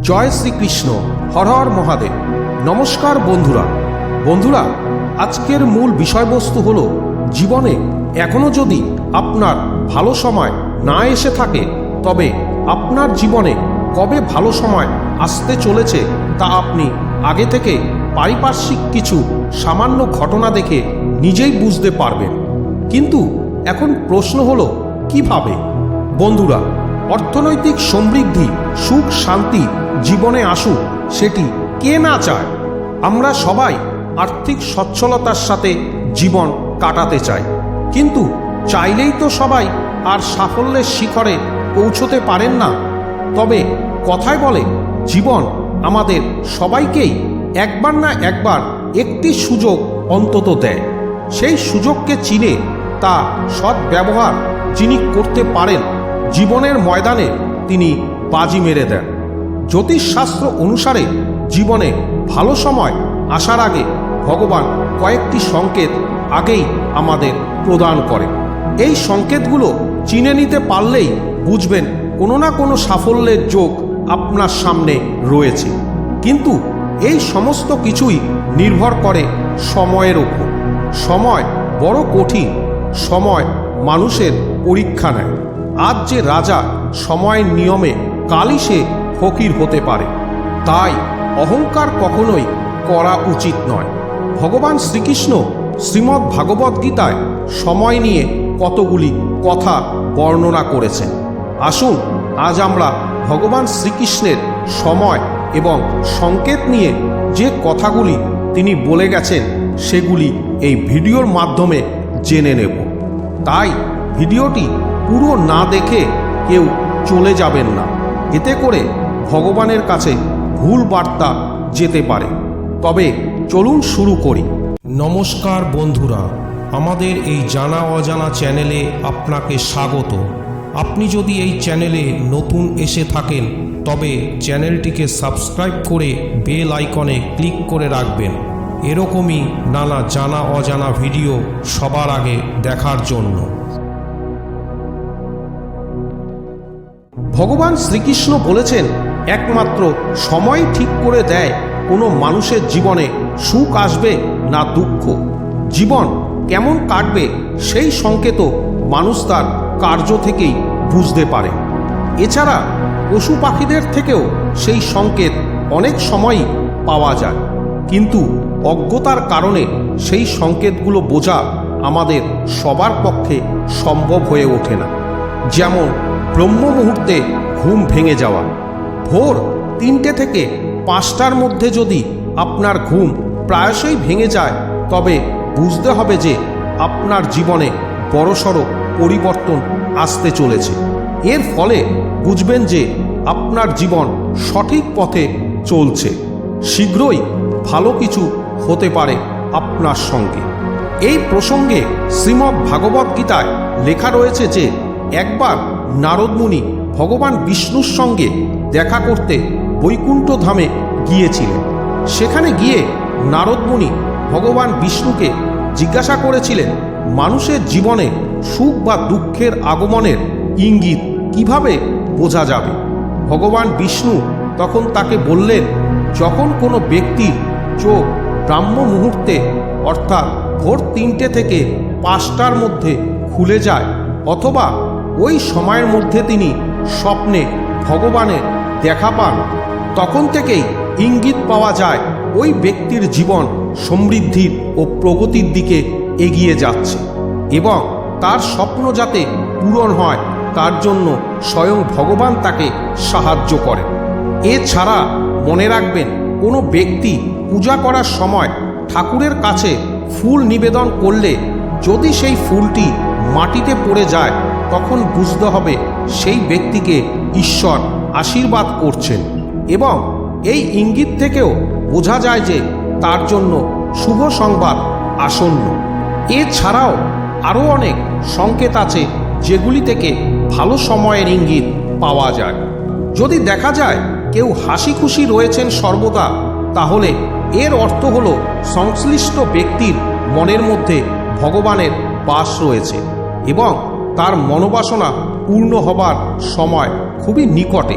জয় শ্রীকৃষ্ণ, হর হর মহাদেব। নমস্কার বন্ধুরা। বন্ধুরা, আজকের মূল বিষয়বস্তু হল, জীবনে এখনও যদি আপনার ভালো সময় না এসে থাকে, তবে আপনার জীবনে কবে ভালো সময় আসতে চলেছে তা আপনি আগে থেকে পারিপার্শ্বিক কিছু সামান্য ঘটনা দেখে নিজেই বুঝতে পারবেন। কিন্তু এখন প্রশ্ন হলো, কীভাবে? বন্ধুরা অর্থনৈতিক সমৃদ্ধি, সুখ, শান্তি জীবনে আসুক, সেটি কে না চায়? আমরা সবাই আর্থিক সচ্ছলতার সাথে জীবন কাটাতে চাই। কিন্তু চাইলেই তো সবাই আর সাফল্যের শিখরে পৌঁছতে পারেন না। তবে কথায় বলে, জীবন আমাদের সবাইকেই একবার না একবার একটি সুযোগ অন্তত দেয়। সেই সুযোগকে চিনে তা সদ্ব্যবহার যিনি করতে পারেন জীবনের ময়দানে তিনি বাজি মেরে দেন। জ্যোতিষশাস্ত্র অনুসারে জীবনে ভালো সময় আসার আগে ভগবান কয়েকটি সংকেত আগেই আমাদের প্রদান করে। এই সংকেতগুলো চিনে নিতে পারলেই বুঝবেন কোনো না কোনো সাফল্যের যোগ আপনার সামনে রয়েছে। কিন্তু এই সমস্ত কিছুই নির্ভর করে সময়ের ওপর। সময় বড় কঠিন, সময় মানুষের পরীক্ষা নেয়। আজ যে রাজা সময়ের নিয়মে কালই সে ফকির হতে পারে, তাই অহংকার কখনোই করা উচিত নয়। ভগবান শ্রীকৃষ্ণ শ্রীমদ্ ভাগবত গীতায় সময় নিয়ে কতগুলি কথা বর্ণনা করেছেন। আসুন, আজ আমরা ভগবান শ্রীকৃষ্ণের সময় এবং সংকেত নিয়ে যে কথাগুলি তিনি বলে গেছেন, সেগুলি এই ভিডিওর মাধ্যমে জেনে নেব। তাই ভিডিওটি পুরো না দেখে কেউ চলে যাবেন না। এতে করে ভগবানের কাছে ভুল বার্তা যেতে পারে। তবে চলুন শুরু করি। নমস্কার বন্ধুরা, আমাদের এই জানা অজানা চ্যানেলে আপনাকে স্বাগত। আপনি যদি এই চ্যানেলে নতুন এসে থাকেন, তবে চ্যানেলটিকে সাবস্ক্রাইব করে বেল আইকনে ক্লিক করে রাখবেন। এরকমই নানা জানা অজানা ভিডিও সবার আগে দেখার জন্য। ভগবান শ্রীকৃষ্ণ বলেছেন, একমাত্র সময় ঠিক করে দেয় কোনো মানুষের জীবনে সুখ আসবে না দুঃখ। জীবন কেমন কাটবে সেই সংকেত মানুষ তার কার্য থেকেই বুঝতে পারে। এছাড়া পশু পাখিদের থেকেও সেই সংকেত অনেক সময়ই পাওয়া যায়। কিন্তু অজ্ঞতার কারণে সেই সংকেতগুলো বোঝা আমাদের সবার পক্ষে সম্ভব হয়ে ওঠে না। যেমন ব্রহ্ম মুহূর্তে ঘুম ভেঙে যাওয়া। ভোর তিনটে থেকে পাঁচটার মধ্যে যদি আপনার ঘুম প্রায়শই ভেঙে যায়, তবে বুঝতে হবে যে আপনার জীবনে বড়সড় পরিবর্তন আসতে চলেছে। এর ফলে বুঝবেন যে আপনার জীবন সঠিক পথে চলছে। শীঘ্রই ভালো কিছু হতে পারে আপনার সঙ্গে। এই প্রসঙ্গে শ্রীমদ্ ভাগবত গীতায় লেখা রয়েছে যে, একবার নারদমুনি ভগবান বিষ্ণুর সঙ্গে দেখা করতে বৈকুণ্ঠ ধামে গিয়েছিলেন। সেখানে গিয়ে নারদমুনি ভগবান বিষ্ণুকে জিজ্ঞাসা করেছিলেন, মানুষের জীবনে সুখ বা দুঃখের আগমনের ইঙ্গিত কীভাবে বোঝা যাবে? ভগবান বিষ্ণু তখন তাকে বললেন, যখন কোনো ব্যক্তির চোখ ব্রাহ্ম মুহূর্তে অর্থাৎ ভোর তিনটে থেকে পাঁচটার মধ্যে খুলে যায় অথবা ওই সময়ের মধ্যে তিনি স্বপ্নে ভগবানের দেখা পান। তখন থেকেই ইঙ্গিত পাওয়া যায়, ওই ব্যক্তির জীবন সমৃদ্ধির ও প্রগতির দিকে এগিয়ে যাচ্ছে এবং তার স্বপ্ন যাতে পূরণ হয়, তার জন্য স্বয়ং ভগবান তাকে সাহায্য করেন। এছাড়া মনে রাখবেন, কোনো ব্যক্তি পূজা করার সময় ঠাকুরের কাছে ফুল নিবেদন করলে যদি সেই ফুলটি মাটিতে পড়ে যায় তখন বুঝতে হবে সেই ব্যক্তিকে ঈশ্বর আশীর্বাদ করছেন। এবং এই ইঙ্গিত থেকেও বোঝা যায় যে তার জন্য শুভ সংবাদ আসন্ন। এছাড়াও আরও অনেক সংকেত আছে যেগুলি থেকে ভালো সময়ের ইঙ্গিত পাওয়া যায়। যদি দেখা যায় কেউ হাসি খুশি রয়েছেন সর্বদা, তাহলে এর অর্থ হল সংশ্লিষ্ট ব্যক্তির মনের মধ্যে ভগবানের বাস রয়েছে। এবং তার মনোবাসনা পূর্ণ হবার সময় খুবই নিকটে।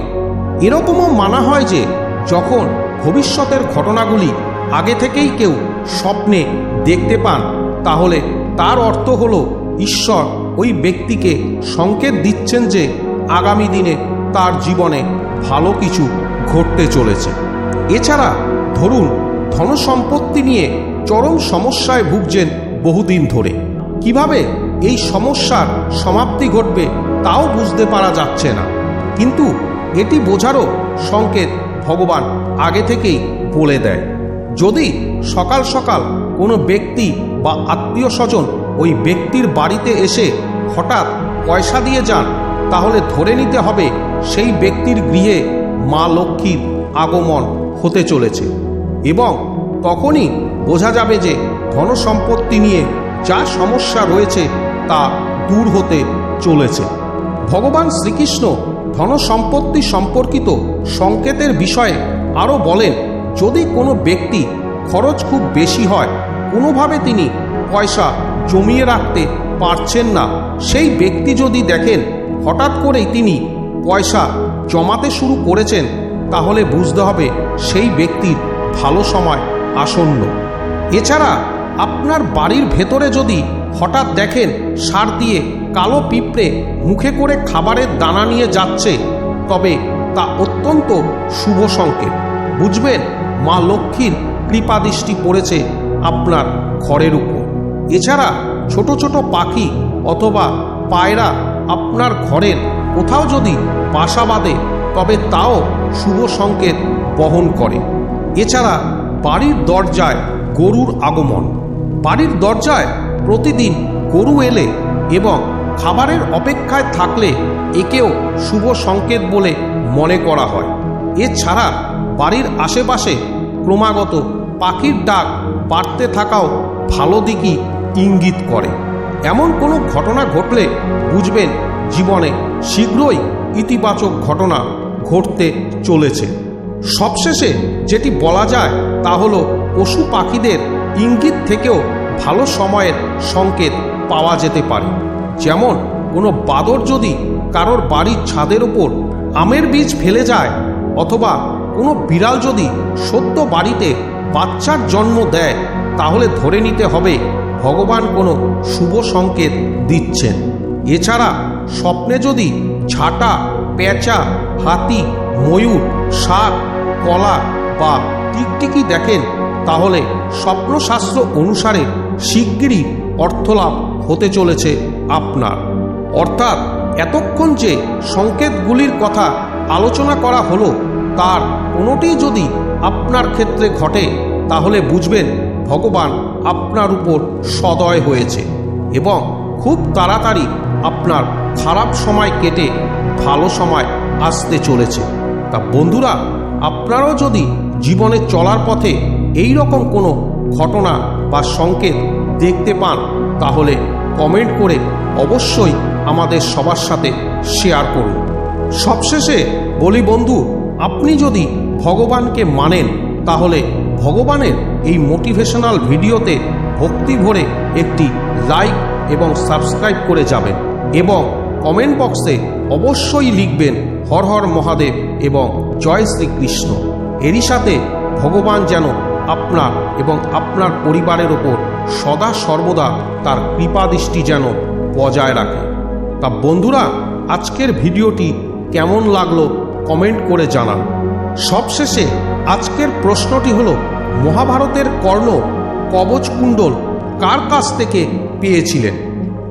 এরকমও মানা হয় যে, যখন ভবিষ্যতের ঘটনাগুলি আগে থেকেই কেউ স্বপ্নে দেখতে পান, তাহলে তার অর্থ হলো ঈশ্বর ওই ব্যক্তিকে সংকেত দিচ্ছেন যে, আগামী দিনে তার জীবনে ভালো কিছু ঘটতে চলেছে। এছাড়া ধরুন, ধনসম্পত্তি নিয়ে চরম সমস্যায় ভুগছেন বহুদিন ধরে। কীভাবে এই সমস্যার সমাপ্তি ঘটবে তাও বুঝতে পারা যাচ্ছে না। কিন্তু এটি বোঝারও সংকেত ভগবান আগে থেকেই বলে দেয়। যদি সকাল সকাল কোনো ব্যক্তি বা আত্মীয় স্বজন ওই ব্যক্তির বাড়িতে এসে হঠাৎ পয়সা দিয়ে যান, তাহলে ধরে নিতে হবে সেই ব্যক্তির গৃহে মা লক্ষ্মীর আগমন হতে চলেছে এবং তখনই বোঝা যাবে যে ধনসম্পত্তি নিয়ে যা সমস্যা রয়েছে তা দূর হতে চলেছে। ভগবান শ্রীকৃষ্ণ ধনসম্পত্তি সম্পর্কিত সংকেতের বিষয়ে আরও বলেন, যদি কোনো ব্যক্তি খরচ খুব বেশি হয়, কোনোভাবে তিনি পয়সা জমিয়ে রাখতে পারছেন না। সেই ব্যক্তি যদি দেখেন হঠাৎ করেই তিনি পয়সা জমাতে শুরু করেছেন, তাহলে বুঝতে হবে সেই ব্যক্তির ভালো সময় আসন্ন। এছাড়া আপনার বাড়ির ভেতরে যদি হঠাৎ দেখেন সার দিয়ে কালো পিঁপড়ে মুখে করে খাবারের দানা নিয়ে যাচ্ছে। তবে তা অত্যন্ত শুভ সংকেত। বুঝবেন, মা লক্ষ্মীর কৃপাদৃষ্টি পড়েছে আপনার ঘরের উপর। এছাড়া ছোট ছোট পাখি অথবা পায়রা আপনার ঘরের কোথাও যদি বাসা বাঁধে, তবে তাও শুভ সংকেত বহন করে। এছাড়া বাড়ির দরজায় গরুর আগমন। বাড়ির দরজায় প্রতিদিন গরু এলে এবং খাবারের অপেক্ষায় থাকলে একেও শুভ সংকেত বলে মনে করা হয়। এছাড়া বাড়ির আশেপাশে ক্রমাগত পাখির ডাক বাড়তে থাকাও ভালো দিকই ইঙ্গিত করে। এমন কোনো ঘটনা ঘটলে বুঝবেন জীবনে শীঘ্রই ইতিবাচক ঘটনা ঘটতে চলেছে। সবশেষে যেটি বলা যায় তা হলো পশু পাখিদের ইঙ্গিত থেকেও ভালো সময়ের সংকেত পাওয়া যেতে পারে। যেমন, কোনো বাদর যদি কারোর বাড়ির ছাদের ওপর আমের বীজ ফেলে যায়, অথবা কোনো বিড়াল যদি সদ্য বাড়িতে বাচ্চার জন্ম দেয়, তাহলে ধরে নিতে হবে ভগবান কোনো শুভ সংকেত দিচ্ছেন। এছাড়া, স্বপ্নে যদি ঝাঁটা, পেঁচা, হাতি, ময়ূর, শাক, কলা বা টিকটিকি দেখেন, তাহলে স্বপ্নশাস্ত্র অনুসারে শিগগিরই অর্থলাভ হতে চলেছে আপনার। অর্থাৎ এতক্ষণ যে সংকেতগুলির কথা আলোচনা করা হলো, তার কোনোটি যদি আপনার ক্ষেত্রে ঘটে, তাহলে বুঝবেন ভগবান আপনার উপর সদয় হয়েছে এবং খুব তাড়াতাড়ি আপনার খারাপ সময় কেটে ভালো সময় আসতে চলেছে। তা বন্ধুরা, আপনারাও যদি জীবনে চলার পথে এই রকম কোনো ঘটনা বা সংকেত দেখতে পান, তাহলে কমেন্ট করে অবশ্যই আমাদের সবার সাথে শেয়ার করুন। সবশেষে বলি বন্ধু, আপনি যদি ভগবানকে মানেন, তাহলে ভগবানের এই মোটিভেশনাল ভিডিওতে ভক্তি ভরে একটি লাইক এবং সাবস্ক্রাইব করে যাবেন এবং কমেন্ট বক্সে অবশ্যই লিখবেন হর হর মহাদেব এবং জয় শ্রীকৃষ্ণ। এরই সাথে ভগবান যেন আপনার এবং আপনার পরিবারের ওপর সদা সর্বদা তার কৃপাদৃষ্টি যেন বজায় রাখে। তা বন্ধুরা, আজকের ভিডিওটি কেমন লাগল কমেন্ট করে জানান। সবশেষে আজকের প্রশ্নটি হলো, মহাভারতের কর্ণ কবচকুণ্ডল কার কাছ থেকে পেয়েছিলেন?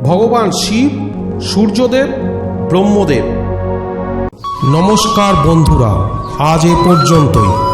ভগবান শিব, সূর্যদেব, ব্রহ্মদেব। নমস্কার বন্ধুরা, আজ এ পর্যন্তই।